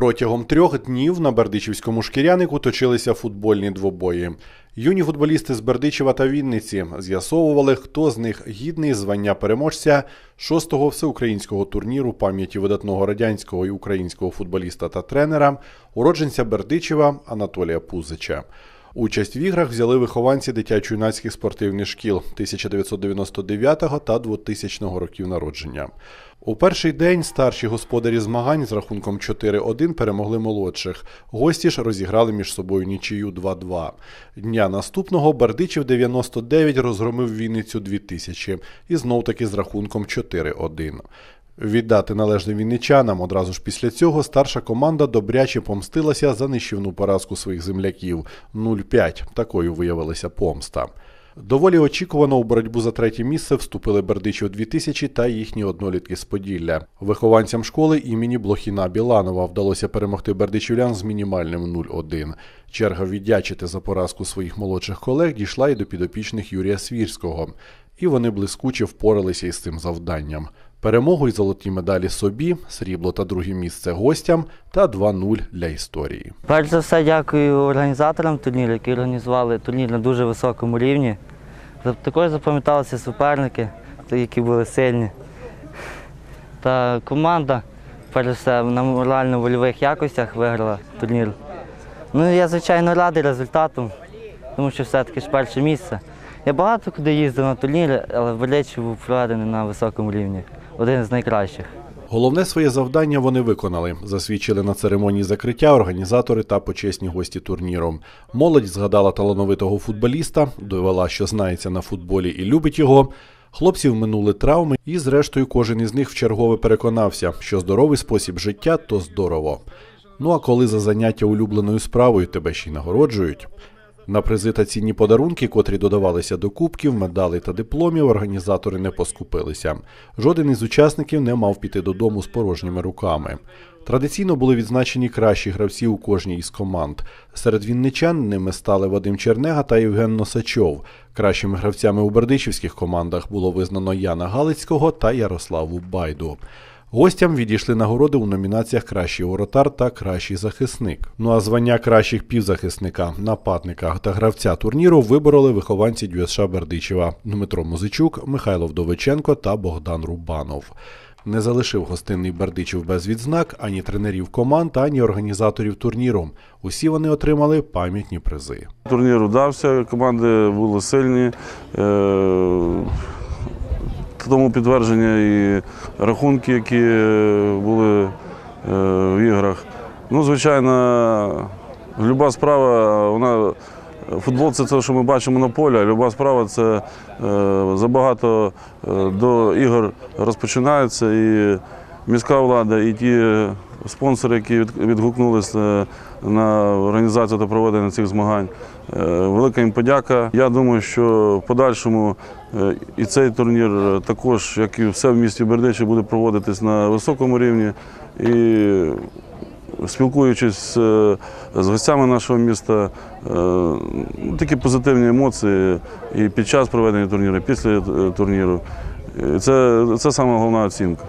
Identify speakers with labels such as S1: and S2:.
S1: Протягом трьох днів на Бердичівському шкірянику точилися футбольні двобої. Юні футболісти з Бердичева та Вінниці з'ясовували, хто з них гідний звання переможця шостого всеукраїнського турніру пам'яті видатного радянського і українського футболіста та тренера, уродженця Бердичева Анатолія Пузича. Участь в іграх взяли вихованці дитячо-юнацьких спортивних шкіл 1999 та 2000 років народження. У перший день старші господарі змагань з рахунком 4-1 перемогли молодших. Гості ж розіграли між собою нічию 2-2. Дня наступного Бердичів 99 розгромив Вінницю 2000 і знов таки з рахунком 4-1. Віддати належне вінничанам одразу ж після цього старша команда добряче помстилася за нищівну поразку своїх земляків 0-5. Такою виявилася помста. Доволі очікувано у боротьбу за третє місце вступили Бердичів 2000 та їхні однолітки з Поділля. Вихованцям школи імені Блохіна Біланова вдалося перемогти бердичівлян з мінімальним 0-1. Черга віддячити за поразку своїх молодших колег дійшла і до підопічних Юрія Свірського. І вони блискуче впоралися із цим завданням. Перемогу й золоті медалі собі, срібло та друге місце гостям та 2-0 для історії.
S2: Перш за все, дякую організаторам турніру, які організували турнір на дуже високому рівні. Також запам'яталися суперники, які були сильні. Та команда, перш все, на морально-вольових якостях виграла турнір. Ну, я, звичайно, радий результату, тому що все-таки ж перше місце. Я багато куди їздив на турніри, але Бердичів був проведений на високому рівні. Один з найкращих.
S1: Головне своє завдання вони виконали. Засвідчили на церемонії закриття організатори та почесні гості турніру. Молодь згадала талановитого футболіста, довела, що знається на футболі і любить його. Хлопців минули травми, і зрештою кожен із них вчергове переконався, що здоровий спосіб життя то здорово. Ну а коли за заняття улюбленою справою тебе ще й нагороджують. На призи та цінні подарунки, котрі додавалися до кубків, медалей та дипломів, організатори не поскупилися. Жоден із учасників не мав піти додому з порожніми руками. Традиційно були відзначені кращі гравці у кожній із команд. Серед вінничан ними стали Вадим Чернега та Євген Носачов. Кращими гравцями у бердичівських командах було визнано Яна Галицького та Ярославу Байду. Гостям відійшли нагороди у номінаціях Кращий воротар та Кращий захисник. Ну а звання кращих півзахисника, нападника та гравця турніру вибороли вихованці ДЮСШ Бердичева Дмитро Музичук, Михайло Вдовиченко та Богдан Рубанов. Не залишив гостинний Бердичів без відзнак ані тренерів команд, ані організаторів турніру. Усі вони отримали пам'ятні призи.
S3: Турнір удався, команди були сильні. Е, Тому підтвердження і рахунки, які е, були е, в іграх. Ну, звичайно, люба справа, вона. Футбол це те, що ми бачимо на полі, а люба справа це е, забагато до ігор розпочинається. І міська влада, і ті спонсори, які відгукнулися на організацію та проведення цих змагань. Е, Велика їм подяка. Я думаю, що в подальшому е, і цей турнір також, як і все в місті Бердичі, буде проводитись на високому рівні. І спілкуючись е, з гостями нашого міста, ну, такі позитивні емоції і під час проведення турніру, і після турніру. Це, це саме головна оцінка.